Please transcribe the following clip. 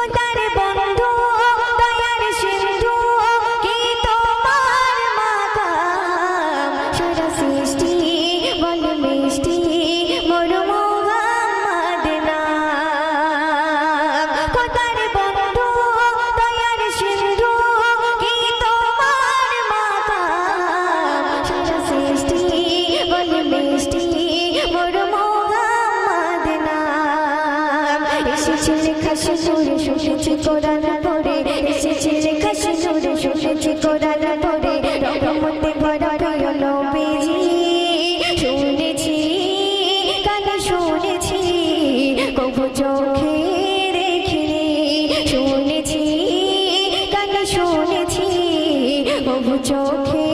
খোদার এসেছে লেখা সুন্দরে শুনেছি কোরআন পড়ে। এসেছে লেখা সুন্দরে শুনেছি কোরআন পড়ে। রহমতে ভরা প্রিয় নবীজি, শুনেছি কানে শুনেছি, কবু চোখে দেখিনি। শুনেছি কানে শুনেছি, কবু চোখে